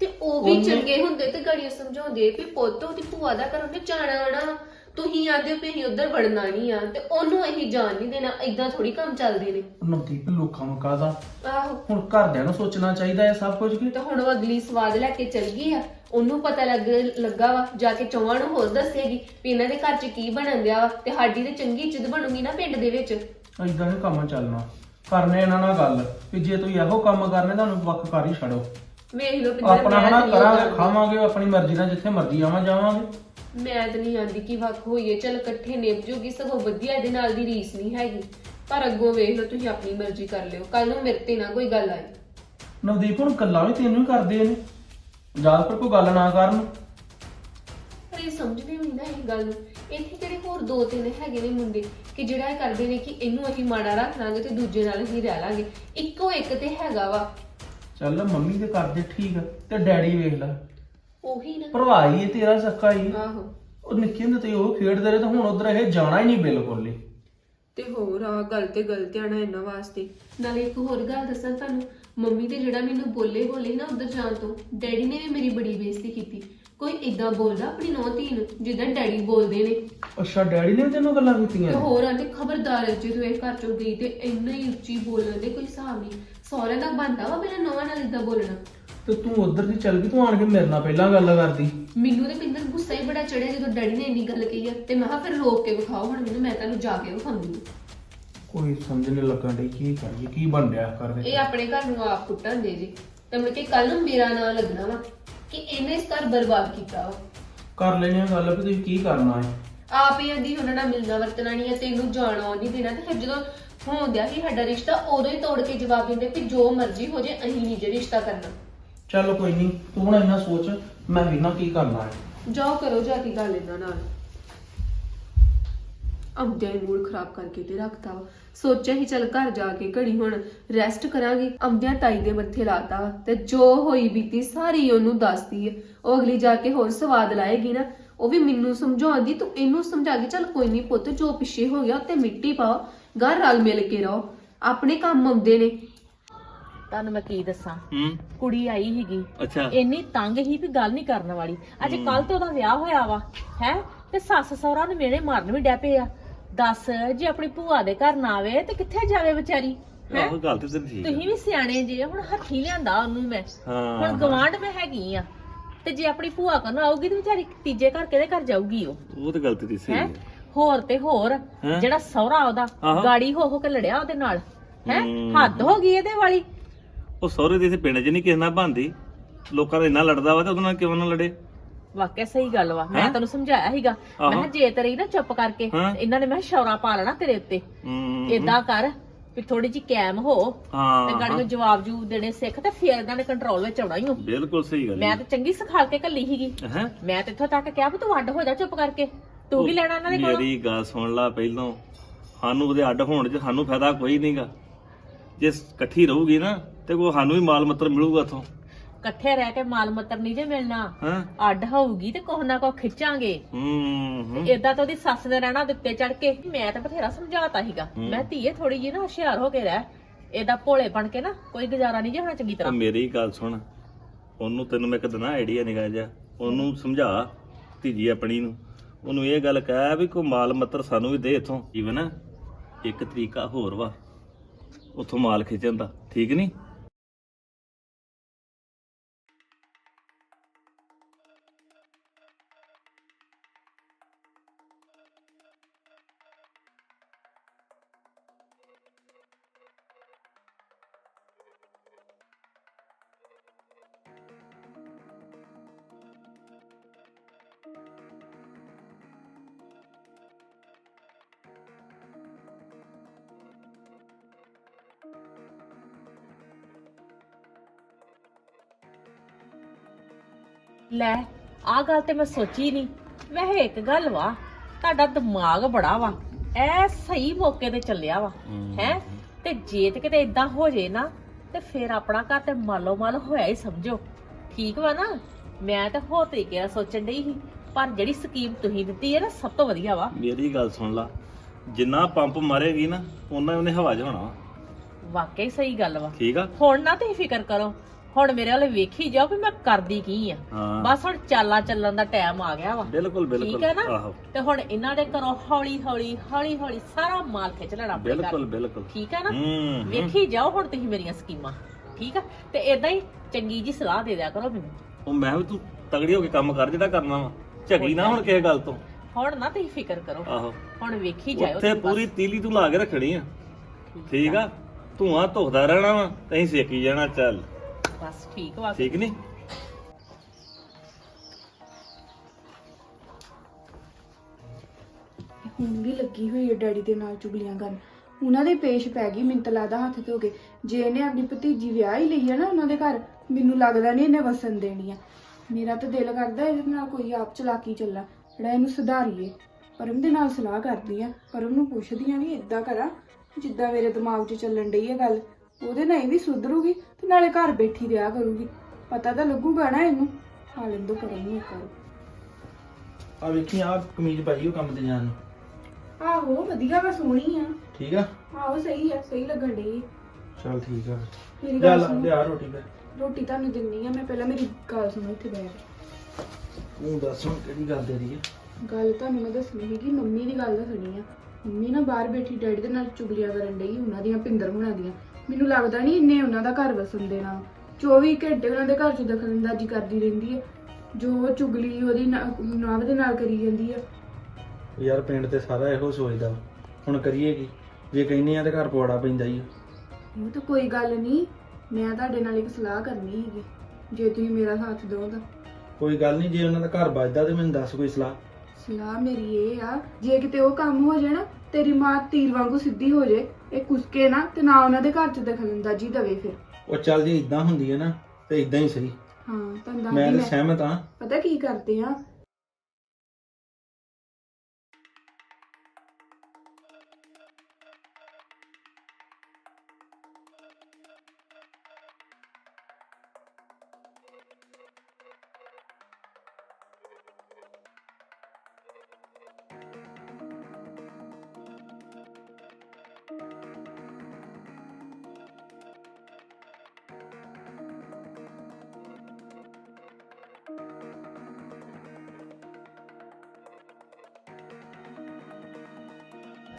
ਤੇ ਉਹ ਵੀ ਉਹਨੇ- ਚੰਗੇ ਹੁੰਦੇ ਤੇ ਗਾੜੀਆਂ ਸਮਝਾਉਂਦੇ ਵੀ ਪੁੱਤ ਉਹਦੀ ਭੂਆ ਦਾ ਘਰ ਉਹਨੇ ਜਾਣਾ ਆਣਾ ਤੁਸੀਂ ਆਂਦੇ ਹੋ ਵੀ ਅਸੀਂ ਉਧਰ ਵੜਨਾ ਨਹੀਂ ਆ ਤੇ ਉਹਨੂੰ ਅਸੀਂ ਜਾਣ ਨਹੀਂ ਦੇਣਾ ਇਦਾਂ ਥੋੜੀ ਕੰਮ ਚੱਲਦੇ ਨੇ। ਨਵਦੀਪ ਲੋਕਾਂ ਨੂੰ ਕਾਹਦਾ? ਆਹੋ। ਹੁਣ ਘਰਦਿਆਂ ਨੂੰ ਸੋਚਣਾ ਚਾਹੀਦਾ ਹੈ ਸਭ ਕੁਝ ਕਿ ਤੇ ਹੁਣ ਉਹ ਅਗਲੀ ਸਵਾਦ ਲੈ ਕੇ ਚਲ ਗਈ ਆ। ਉਹਨੂੰ ਪਤਾ ਲੱਗ ਲੱਗਾ ਵਾ ਜਾ ਕੇ ਚੌਹਾਂ ਨੂੰ ਹੋਰ ਦੱਸੇਗੀ ਵੀ ਇਹਨਾਂ ਦੇ ਘਰ 'ਚ ਕੀ ਬਣਨ ਦਿਆ ਵਾ ਤੇ ਸਾਡੀ ਤੇ ਚੰਗੀ ਇੱਜ਼ਤ ਬਣੂਗੀ ਨਾ ਪਿੰਡ ਦੇ ਵਿੱਚ। ਏਦਾਂ ਨਹੀਂ ਕੰਮ ਚੱਲਣਾ। ਕਰਨੇ ਇਹਨਾਂ ਨਾਲ ਗੱਲ ਵੀ ਜੇ ਤੁਸੀਂ ਇਹੋ ਕੰਮ ਕਰਨੇ ਤੁਹਾਨੂੰ ਵੱਖ ਕਰ ਹੀ ਛੱਡੋ। ਵੇਖ ਲਓ ਪਿੰਦਰ ਆਪਣਾ ਮੈਂ ਹਨਾ ਤਾਂ ਨਹੀਂ ਉਹ ਕਰਾਂਗੇ ਕਰਦੀ। ਖਾਵਾਂਗੇ ਆਪਣੀ ਮਰਜ਼ੀ ਨਾਲ ਜਿੱਥੇ ਮਰਜ਼ੀ ਆਵਾਂ ਜਾਵਾਂਗੇ। ਮੈਂ ਤਾਂ ਨਹੀਂ ਆਂਦੀ ਕਿ ਵੱਖ ਹੋਈਏ ਚਲ ਇਕੱਠੇ ਨਿਭ ਜੂਗੀ ਸਗੋਂ ਵਧੀਆ ਇਹਦੇ ਨਾਲ ਦੀ ਰੀਸ ਨਹੀਂ ਹੈਗੀ। ਪਰ ਅੱਗੋਂ ਵੇਖ ਲਓ ਤੁਸੀਂ ਆਪਣੀ ਮਰਜ਼ੀ ਕਰ ਲਿਓ। ਕੱਲ ਨੂੰ ਮੇਰੇ ਤੇ ਨਾ ਕੋਈ ਗੱਲ ਆਈ ਨਵਦੀਪ ਹੁਣ ਗੱਲਾਂ ਵੀ ਤੈਨੂੰ ਹੀ ਕਰਦੇ ਨੇ। ਜਾਂ ਪਰ ਕੋਈ ਗੱਲ ਨਾ ਕਰਨ। ਪਰ ਇਹ ਸਮਝਦੇ ਨਹੀਂ ਨਾ ਇਹ ਗੱਲ ਨੂੰ। ਇੱਥੇ ਕਿਹੜੇ ਹੋਰ ਦੋ ਤਿੰਨ ਹੈਗੇ ਨੇ ਮੁੰਡੇ ਕਿ ਜਿਹੜਾ ਇਹ ਕਰਦੇ ਨੇ ਕਿ ਇਹਨੂੰ ਅਸੀਂ ਮਾੜਾ ਰੱਖ ਲਾਂਗੇ ਤੇ ਦੂਜੇ ਨਾਲ ਹੀ ਰਹਿ ਲਾਂਗੇ। ਇੱਕੋ ਇੱਕ ਤੇ ਹੈਗਾ ਵਾ। ਚੱਲ ਮੰਮੀ ਦੇ ਕਰਦੇ ਠੀਕ ਆ ਤੇ ਡੈਡੀ ਵੇਖ ਲੈ। ਉਹੀ ਨਾ। ਭਰਵਾ ਹੀ ਤੇਰਾ ਸੱਕਾ ਹੀ ਆਹੋ। ਉਹ ਨਿੱਕੇ ਹੁੰਦੇ ਤੇ ਉਹ ਖੇਡਦੇ ਰਹੇ ਤਾਂ ਹੁਣ ਉਧਰ ਇਹ ਜਾਣਾ ਹੀ ਨਹੀਂ ਬਿਲਕੁਲ ਹੀ ਤੇ ਹੋਰ ਆ ਗੱਲ ਤੇ ਗਲਤ ਆਣਾ ਇਹਨਾਂ ਵਾਸਤੇ। ਨਾਲੇ ਇੱਕ ਹੋਰ ਗੱਲ ਦੱਸਾਂ ਤੁਹਾਨੂੰ ਮੰਮੀ ਤੇ ਜਿਹੜਾ ਮੈਨੂੰ ਬੋਲੇ ਬੋਲੇ ਨਾ ਉਧਰ ਜਾਣ ਤੋਂ ਡੈਡੀ ਨੇ ਵੀ ਮੇਰੀ ਬੜੀ ਬੇਇੱਜ਼ਤੀ ਕੀਤੀ। ਕੋਈ ਇਦਾਂ ਬੋਲਦਾ ਆਪਣੀ ਨੌਂ ਧੀ ਨੂੰ ਜਿੱਦਾਂ ਡੈਡੀ ਬੋਲਦੇ ਨੇ। ਅੱਛਾ ਡੈਡੀ ਨੇ ਵੀ ਤੈਨੂੰ ਗੱਲਾਂ ਕੀਤੀਆਂ ਤੇ ਨੇ? ਹੋਰ ਆਂਦੇ ਖਬਰਦਾਰ ਜੇ ਤੂੰ ਇਹ ਘਰ ਚੋਂ ਗਈ ਤੇ ਇੰਨਾ ਹੀ ਉੱਚੀ ਬੋਲਣ ਦੇ ਕੋਈ ਹਿਸਾਬ ਨਹੀਂ। ਸਹੁਰੇ ਦਾ ਬੰਦਾ ਵਾ ਮੇਰਾ ਨਵਾਂ ਨਾਲ ਇਦਾਂ ਬੋਲਣਾ। ਤੇ ਤੂੰ ਉਧਰ ਦੀ ਚੱਲ ਗਈ ਤੂੰ ਆਣ ਕੇ ਮੇਰੇ ਨਾਲ ਪਹਿਲਾਂ ਗੱਲ ਕਰਦੀ। ਮੈਨੂੰ ਤੇ ਪਿੰਦਰ ਗੁੱਸਾ ਹੀ ਬੜਾ ਚੜਿਆ ਜਦੋਂ ਡੈਡੀ ਨੇ ਇੰਨੀ ਗੱਲ ਕਹੀ ਆ। ਤੇ ਮੈਂ ਕਿਹਾ ਫਿਰ ਰੋਕ ਕੇ ਵਿਖਾਓ ਹੁਣ ਮੈਨੂੰ ਮੈਂ ਤੁਹਾਨੂੰ ਜਾ ਕੇ ਵਿਖਾਉਂਦੀ ਕੋਈ ਸਮਝ ਨਹੀਂ ਲੱਗਣ ਡਈ ਕੀ ਕਰੀਏ ਕੀ ਬਣ ਰਿਹਾ ਕਰਦੇ ਇਹ ਆਪਣੇ ਘਰ ਨੂੰ ਆਪ ਕੁੱਟਣ ਦੇ ਜੀ। ਤੇ ਮੁੜ ਕੇ ਕੱਲ ਨੂੰ ਮੇਰਾ ਨਾਂ ਲੱਗਣਾ ਵਾ ਕਿ ਇਹਨੇ ਇਸ ਘਰ ਬਰਬਾਦ ਕੀਤਾ ਵਾ। ਕਰ ਲੈਣੀ ਆ ਗੱਲ ਵੀ ਤੁਸੀਂ ਕੀ ਕਰਨਾ ਹੈ? ਆਪ ਹੀ ਆਂਦੀ ਉਹਨਾਂ ਨਾਲ ਮਿਲਣਾ ਵਰਤਣਾ ਨਹੀਂ ਹੈ ਤੇ ਇਹਨੂੰ ਜਾਣਾ ਨਹੀਂ ਦੇਣਾ। ਤੇ ਫਿਰ ਜਦੋਂ ਹੋਂਦਿਆ ਕਿ ਸਾਡਾ ਰਿਸ਼ਤਾ ਉਦੋਂ ਹੀ ਤੋੜ ਕੇ ਜਵਾਬ ਦਿੰਦੇ ਕਿ ਜੋ ਮਰਜ਼ੀ ਹੋ ਜੇ ਅਸੀਂ ਨਹੀਂ ਜੇ ਰਿਸ਼ਤਾ ਕਰਨਾ। ਚੱਲ ਕੋਈ ਨਹੀਂ ਤੂੰ ਹੁਣ ਇੰਨਾ ਸੋਚ ਮੈਂ ਵੀ ਨਾ ਕੀ ਕਰਨਾ ਹੈ। ਜਾਓ ਕਰੋ ਜਾ ਕੇ ਗੱਲ ਇਹਨਾਂ ਨਾਲ। ਅਮਦਿਆ ਹੀ ਮੂਡ ਖਰਾਬ ਕਰਕੇ ਤੇ ਰੱਖਤਾ ਵਾ। ਸੋਚਿਆ ਹੀ ਚੱਲ ਘਰ ਜਾ ਕੇ ਘੜੀ ਹੁਣ ਰੈਸਟ ਕਰਾਂਗੇ। ਅਮਦਿਆ ਤਾਈ ਦੇ ਮੱਥੇ ਲਾਤਾ ਵਾ ਤੇ ਜੋ ਹੋਈ ਬੀਤੀ ਸਾਰੀ ਉਹਨੂੰ ਦੱਸਦੀ ਹੈ ਉਹ ਅਗਲੀ ਜਾ ਕੇ ਹੋਰ ਸਵਾਦ ਲਾਏਗੀ ਨਾ। ਉਹ ਵੀ ਮੈਨੂੰ ਸਮਝਾਉਂਦੀ ਤੂੰ ਇਹਨੂੰ ਸਮਝਾ ਕੇ ਚੱਲ ਕੋਈ ਨਹੀਂ ਪੁੱਤ ਜੋ ਪਿੱਛੇ ਹੋ ਗਿਆ ਉੱਤੇ ਮਿੱਟੀ ਪਾਓ। ਘਰ ਰਲ ਮਿਲ ਕੇ ਰਹੋ। ਆਪਣੇ ਕੰਮ ਆਉਂਦੇ ਨੇ। ਤੁਹਾਨੂੰ ਮੈਂ ਕੀ ਦੱਸਾਂ? ਹੂੰ। ਕੁੜੀ ਆਈ ਹੀਗੀ ਅੱਛਾ। ਇੰਨੀ ਤੰਗ ਹੀ ਵੀ ਗੱਲ ਨਹੀਂ ਕਰਨ ਵਾਲੀ। ਅੱਜ ਕੱਲ ਤੇ ਉਹਦਾ ਵਿਆਹ ਹੋਇਆ ਵਾ ਹੈ? ਤੇ ਸੱਸ ਸਹੁਰਾ ਨੇ ਮੇਰੇ ਮਾਰਨ ਵੀ ਡੈ ਪਏ ਆ। ਦੱਸ ਜੇ ਆਪਣੀ ਭੂਆ ਦੇ ਘਰ ਨਾ ਆਵੇ ਤੇ ਕਿੱਥੇ ਜਾਵੇ ਵਿਚਾਰੀ ਹੈ? ਆਹੋ ਗੱਲ ਤੇ ਤੇਰੀ ਠੀਕ ਤੁਸੀਂ ਵੀ ਸਿਆਣੇ ਜੇ ਹੁਣ ਹੱਥੀ ਲਿਆਂਦਾ ਉਹਨੂੰ ਮੈਂ। ਹਾਂ। ਹੁਣ ਗਵਾਂਢ ਮੈਂ ਹੈਗੀ ਆ। ਤੇ ਜੇ ਆਪਣੀ ਭੂਆ ਕੋਲ ਆਊਗੀ ਤੇ ਵਿਚਾਰੀ ਤੀਜੇ ਘਰ ਕਿਹਦੇ ਘਰ ਜਾਊਗੀ ਉਹ? ਉਹ ਤੇ ਗੱਲ ਤੇਰੀ ਸਹੀ ਹੈ? ਹੈ ਹੋਰ ਤੇ ਹੋਰ ਹੈਂ? ਜਿਹੜਾ ਸਹੁਰਾ ਉਹਦਾ ਆਹੋ। ਗਾੜੀ ਹੋ ਹੋ ਕੇ ਲੜਿਆ ਉਹਦੇ ਨਾਲ। ਹੈ? ਹੂੰ। ਹੱਦ ਹੋ ਗਈ ਇਹਦੇ ਵਾਲੀ। ਉਹ ਸਹੁਰੇ ਦੇ ਇਥੇ ਪਿੰਡ 'ਚ ਨਹੀਂ ਕਿਸੇ ਨਾਲ ਬੰਦੀ ਲੋਕਾਂ ਦਾ ਇੰਨਾ ਲੜਦਾ ਵਾ ਤੇ ਉਹਦੇ ਨਾਲ ਕਿਉਂ ਨਾ ਲੜੇ? ਵਾਕਿਆ ਸਹੀ ਗੱਲ ਵਾ। ਮੈਂ ਹੈਂ? ਤੈਨੂੰ ਸਮਝਾਇਆ ਸੀਗਾ। ਮੈਂ ਆਹੋ। ਕਿਹਾ ਜੇ ਤੇਰੀ ਨਾ ਚੁੱਪ ਕਰਕੇ ਹਾਂ। ਇਹਨਾਂ ਨੇ ਮੈਂ ਕਿਹਾ ਸ਼ੌਰਾ ਪਾ ਲੈਣਾ ਤੇਰੇ ਉੱਤੇ। ਹੂੰ। ਏਦਾਂ ਕਰ ਵੀ ਥੋੜੀ ਜਿਹੀ ਕੈਮ ਹੋ ਤੇ ਹਾਂ। ਗਾੜੀ ਨੂੰ ਜਵਾਬ ਜੂਬ ਦੇਣੇ ਸਿੱਖ ਤੇ ਫੇਰ ਇਹਨਾਂ ਨੇ ਕੰਟਰੋਲ ਵਿੱਚ ਆਉਣਾ ਹੀ ਹੋ ਬਿਲਕੁਲ ਸਹੀ ਗੱਲ ਮੈਂ ਤਾਂ ਚੰਗੀ ਸਿਖਾਲ ਕੇ ਕੱਲੀ ਸੀਗੀ। ਹੈ? ਮੈਂ ਤੇ ਇੱਥੋਂ ਤੱਕ ਕਿਹਾ ਵੀ ਤੂੰ ਅੱਡ ਹੋ ਜਾ ਚੁੱਪ ਕਰਕੇ। ਤੂੰ ਕੀ ਲੈਣਾ ਇਹਨਾਂ ਦੇ ਕੋਲੋਂ? ਮੇਰੀ ਗੱਲ ਸੁਣ ਲੈ ਪਹਿਲੋਂ। ਸਾਨੂੰ ਉਹਦੇ ਅੱਡ ਹੋਣ 'ਚ ਸਾਨੂੰ ਫਾਇਦਾ ਕੋਈ ਨਹੀਂਗਾ ਜੇ ਇਕੱਠੀ ਰਹੂਗੀ ਨਾ ਤੇ ਕੋ ਸਾਨੂੰ ਵੀ ਮਾਲ ਮੱਤਰ ਮਿਲੂਗਾ ਉਥੋਂ। ਇਕੱਠੇ ਰਹਿ ਕੇ ਮਾਲ ਮੱਤਰ ਨਹੀਂ ਜੇ ਮਿਲਣਾ। ਹਾਂ। ਅੱਡ ਹੋਊਗੀ ਤੇ ਕੋਹ ਨਾ ਕੋ ਖਿੱਚਾਂਗੇ। ਹੂੰ ਹੂੰ। ਏਦਾਂ ਤਾਂ ਉਹਦੀ ਸੱਸ ਨੇ ਰਹਿਣਾ ਦਿੱਤੇ ਚੜ ਕੇ ਮੈਂ ਤਾਂ ਬਥੇਰਾ ਸਮਝਾਤਾ ਸੀਗਾ। ਮੈਂ ਧੀਏ ਥੋੜੀ ਜੀ ਨਾ ਹੁਸ਼ਿਆਰ ਹੋ ਕੇ ਰਹਿ। ਏਦਾਂ ਭੋਲੇ ਬਣ ਕੇ ਨਾ ਕੋਈ ਗੁਜ਼ਾਰਾ ਨਹੀਂ ਜੇ ਹੋਣਾ ਚੰਗੀ ਤਾਂ ਤਰ੍ਹਾਂ ਮੇਰੀ ਗੱਲ ਸੁਣ। ਉਹਨੂੰ ਤੈਨੂੰ ਮੈਂ ਕਿਦਣਾ ਆਈਡੀਆ ਨਿਕਾ ਜਾ ਉਹਨੂੰ ਸਮਝਾ ਧੀਜੀ ਆਪਣੀ ਨੂੰ। ਉਹਨੂੰ ਇਹ ਗੱਲ ਕਹਿ ਵੀ ਕੋਈ ਮਾਲ ਮੱਤਰ ਸਾਨੂੰ ਵੀ ਦੇ ਇਥੋਂ। ਈਵਨ ਇੱਕ ਤਰੀਕਾ ਹੋਰ ਵਾ। ਉਥੋਂ ਮਾਲ ਖਿੱਚਣ ਦਾ। ਠੀਕ ਨਹੀਂ ਲੈ ਆਹ ਗੱਲ ਤੇ ਮੈਂ ਸੋਚੀ ਨਹੀਂ ਵੈਸੇ ਇੱਕ ਗੱਲ ਵਾ ਤੁਹਾਡਾ ਦਿਮਾਗ ਬੜਾ ਵਾ। ਐ ਸਹੀ ਮੌਕੇ ਤੇ ਚੱਲਿਆ ਵਾ ਹੈ ਤੇ ਜੇ ਤੇ ਕਿਤੇ ਇਦਾਂ ਹੋ ਜੇ ਨਾ ਤੇ ਫਿਰ ਆਪਣਾ ਘਰ ਤੇ ਮਾਲੋ ਮਾਲ ਹੋਇਆ ਹੀ ਸਮਝੋ। ਠੀਕ ਵਾ ਨਾ? ਮੈਂ ਤਾਂ ਹੋਰ ਤਰੀਕੇ ਨਾਲ ਸੋਚਣ ਡਈ ਸੀ ਪਰ ਜਿਹੜੀ ਸਕੀਮ ਤੁਸੀਂ ਦਿੱਤੀ ਹੈ ਨਾ ਸਭ ਤੋਂ ਵਧੀਆ ਵਾ। ਮੇਰੀ ਗੱਲ ਸੁਣ ਲਾ। ਜਿੰਨਾ ਪੰਪ ਮਾਰੇਗੀ ਨਾ ਉਹਨਾਂ ਉਹਨੇ ਹਵਾ 'ਚ ਹੋਣਾ ਵਾ। ਵਾਕਈ ਸਹੀ ਗੱਲ ਵਾ। ਠੀਕ ਆ। ਹੁਣ ਨਾ ਤੁਸੀਂ ਫਿਕਰ ਕਰੋ। ਹੁਣ ਮੇਰੇ ਵਾਲੇ ਵੇਖੀ ਜਾਓ ਵੀ ਮੈਂ ਕਰਦੀ ਕੀ ਆ। ਹਾਂ। ਬਸ ਹੁਣ ਚਾਲਾਂ ਚੱਲਣ ਦਾ ਟਾਈਮ ਆ ਗਿਆ ਵਾ। ਬਿਲਕੁਲ ਬਿਲਕੁਲ। ਠੀਕ ਹੈ ਨਾ? ਆਹੋ। ਤੇ ਹੁਣ ਇਹਨਾਂ ਦੇ ਘਰੋਂ ਹੌਲੀ ਹੌਲੀ ਹੌਲੀ ਹੌਲੀ ਸਾਰਾ ਮਾਲ ਖਿੱਚ ਲੈਣਾ ਆਪਣੇ ਘਰ। ਬਿਲਕੁਲ ਬਿਲਕੁਲ। ਠੀਕ ਹੈ ਨਾ? ਹੂੰ ਹੂੰ। ਵੇਖੀ ਜਾਓ ਹੁਣ ਤੁਸੀਂ ਮੇਰੀਆਂ ਸਕੀਮਾਂ। ਠੀਕ ਆ? ਤੇ ਇਦਾਂ ਹੀ ਚੰਗੀ ਜੀ ਸਲਾਹ ਦੇ ਦਿਆ ਕਰੋ ਮੈਨੂੰ। ਉਹ ਮੈਂ ਵੀ ਤੂੰ ਤਗੜੀ ਹੋ ਕੇ ਕੰਮ ਕਰ ਜਿਹੜਾ ਕਰਨਾ ਵਾ। ਝਗੀ ਨਾ ਹੁਣ ਕਿਸੇ ਗੱਲ ਤੋਂ। ਹੁਣ ਨਾ ਤੁਸੀਂ ਫਿਕਰ ਕਰੋ। ਆਹੋ। ਹੁਣ ਵੇਖੀ ਜਾਓ ਉੱਥੇ ਤੁਸੀਂ ਬਸ। ਪੂਰੀ ਤੀਲੀ ਤੂੰ ਲਾ ਕੇ ਰੱਖਣੀ ਆ। ਠੀਕ ਆ? ਧੂਆਂ ਧੁਖਦਾ ਰਹਿਣਾ ਵਾ ਤੈਂ ਸੇਕੀ ਜਾਣਾ ਚੱਲ। ਬਸ ਠੀਕ ਵਾ। ਠੀਕ ਨਹੀਂ ਹੁਣ ਵੀ ਲੱਗੀ ਹੋਈ ਹੈ ਡੈਡੀ ਦੇ ਨਾਲ ਚੁਗਲੀਆਂ ਕਰਨ। ਉਹਨਾਂ ਦੇ ਪੇਸ਼ ਪੈ ਗਈ ਮੈਨੂੰ ਤਾਂ ਲੱਗਦਾ ਹੱਥ ਧੋ ਕੇ। ਜੇ ਇਹਨੇ ਆਪਣੀ ਭਤੀਜੀ ਵਿਆਹ ਹੀ ਲਈ ਹੈ ਨਾ ਉਹਨਾਂ ਦੇ ਘਰ ਮੈਨੂੰ ਲੱਗਦਾ ਨਹੀਂ ਇਹਨੇ ਵਸਣ ਦੇਣੀ ਆ। ਮੇਰਾ ਤਾਂ ਦਿਲ ਕਰਦਾ ਇਹਦੇ ਨਾਲ ਕੋਈ ਆਪ ਚਲਾਕੀ ਚੱਲਾ। ਜਿਹੜਾ ਇਹਨੂੰ ਸੁਧਾਰੀਏ। ਪਰਮ ਦੇ ਨਾਲ ਸਲਾਹ ਕਰਦੀ ਆ। ਪਰਮ ਨੂੰ ਪੁੱਛਦੀ ਆ ਵੀ ਇਦਾਂ ਕਰਾਂ। ਜਿੱਦਾਂ ਮੇਰੇ ਦਿਮਾਗ 'ਚ ਚੱਲਣ ਡਈ ਹੈ ਗੱਲ ਉਹਦੇ ਨਾਲ ਇਹ ਵੀ ਸੁਧਰੂਗੀ ਤੇ ਨਾਲੇ ਘਰ ਬੈਠੀ ਰਿਹਾ ਕਰੂਗੀ। ਪਤਾ ਤਾਂ ਲੱਗੂਗਾ ਨਾ ਇਹਨੂੰ। ਹਾਲਨ ਦੋ ਪਰਮ ਨੂੰ ਕਰੋ ਆ ਵੇਖੀ ਆ ਕਮੀਜ਼ ਪਾਈ ਉਹ ਕੰਮ ਤੇ ਜਾਣ ਨੂੰ। ਆਹੋ ਵਧੀਆ ਵਾ ਸੋਹਣੀ ਆ। ਠੀਕ ਆ? ਆਹੋ ਸਹੀ ਆ ਸਹੀ ਲੱਗਣ ਡਈ ਚਲ ਠੀਕ ਆ। ਮੇਰੀ ਲਿਆ ਗੱਲ ਲਾ ਸੁਣੋ। ਲਿਆ ਰੋਟੀ ਫਿਰ। ਰੋਟੀ ਤੁਹਾਨੂੰ ਦਿੰਨੀ ਆ ਮੈਂ ਪਹਿਲਾਂ ਮੇਰੀ ਗੱਲ ਸੁਣੋ ਇੱਥੇ ਬੈਠ ਕੇ। ਤੂੰ ਦੱਸ ਹੁਣ ਕਿਹੜੀ ਗੱਲ ਦੇ ਰਹੀ ਹੈ ਗੱਲ ਤੁਹਾਨੂੰ ਮੈਂ ਦੱਸਣੀ ਸੀ ਕਿ ਮੰਮੀ ਦੀ ਗੱਲ ਦੱਸਣੀ ਆ। ਮੰਮੀ ਨਾ ਬਾਹਰ ਬੈਠੀ ਡੈਡੀ ਦੇ ਨਾਲ ਚੁਗਲੀਆਂ ਕਰਨ ਡਈ ਉਹਨਾਂ ਦੀਆਂ ਪਿੰਦਰ ਹੋਣਾ ਦੀਆਂ। ਮੈਨੂੰ ਲੱਗਦਾ ਨਹੀਂ ਇੰਨੇ ਉਹਨਾਂ ਦਾ ਘਰ ਵਸਣ ਦੇਣਾ। 24 ਘੰਟੇ ਉਹਨਾਂ ਦੇ ਘਰ 'ਚ ਦਖਲਅੰਦਾਜ਼ੀ ਕਰਦੀ ਰਹਿੰਦੀ ਹੈ ਜੋ ਚੁਗਲੀ ਉਹਦੀ ਨਾਵ ਦੇ ਨਾਲ ਕਰੀ ਜਾਂਦੀ ਆ। ਯਾਰ ਪਿੰਡ ਤੇ ਸਾਰਾ ਇਹੋ ਸੋਚਦਾ। ਹੁਣ ਕਰੀਏ ਕੀ? ਜੇ ਕਹਿੰਨੇ ਆ ਤੇ ਘਰ ਪਵਾੜਾ ਪੈਂਦਾ ਹੀ। ਉਹ ਤਾਂ ਕੋਈ ਗੱਲ ਨਹੀਂ ਮੈਂ ਤੁਹਾਡੇ ਨਾਲ ਇੱਕ ਸਲਾਹ ਕਰਨੀ ਹੈਗੀ। ਜੇ ਤੁਸੀਂ ਮੇਰਾ ਸਾਥ ਦਿਓ ਤਾਂ ਕੋਈ ਗੱਲ ਨਹੀਂ ਜੇ ਉਹਨਾਂ ਦਾ ਘਰ ਵੱਜਦਾ ਤੇ ਮੈਨੂੰ ਦੱਸ ਕੋਈ ਸਲਾਹ। ਸਲਾਹ ਮੇਰੀ ਇਹ ਆ ਜੇ ਕਿਤੇ ਉਹ ਕੰਮ ਹੋ ਜਾਏ ਨਾ ਤੇਰੀ ਮਾਂ ਤੀਰ ਵਾਂਗੂ ਸਿੱਧੀ ਹੋ ਜਾਏ ਇਹ ਕੁਸਕੇ ਨਾ ਤੇ ਨਾ ਉਹਨਾਂ ਦੇ ਘਰ 'ਚ ਦਖਲਅੰਦਾਜ਼ੀ ਦਵੇ ਫਿਰ। ਉਹ ਚੱਲ ਜੇ ਇਦਾਂ ਹੁੰਦੀ ਹੈ ਨਾ ਤੇ ਇਦਾਂ ਹੀ ਸਹੀ। ਹਾਂ ਤੁਹਾਨੂੰ ਮੈਂ ਤੇ ਮੈਂ ਸਹਿਮਤ ਹਾਂ ਪਤਾ ਕੀ ਕਰਦੇ ਆ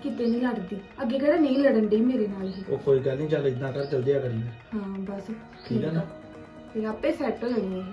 ਕਿਤੇ ਨਹੀਂ ਲੜਦੀ। ਅੱਗੇ ਕਿਹੜਾ ਨਹੀਂ ਲੜਨ ਡਈ ਮੇਰੇ ਨਾਲ ਇਹ। ਉਹ ਕੋਈ ਗੱਲ ਨਹੀਂ ਚੱਲ ਇਦਾਂ ਕਰ ਚਲਦਿਆ ਕਰੀ ਹਾਂ ਬਸ। ਠੀਕ ਆ ਨਾ? ਫਿਰ ਆਪੇ ਸੈੱਟ ਹੋ ਜਾਣੀ ਇਹ।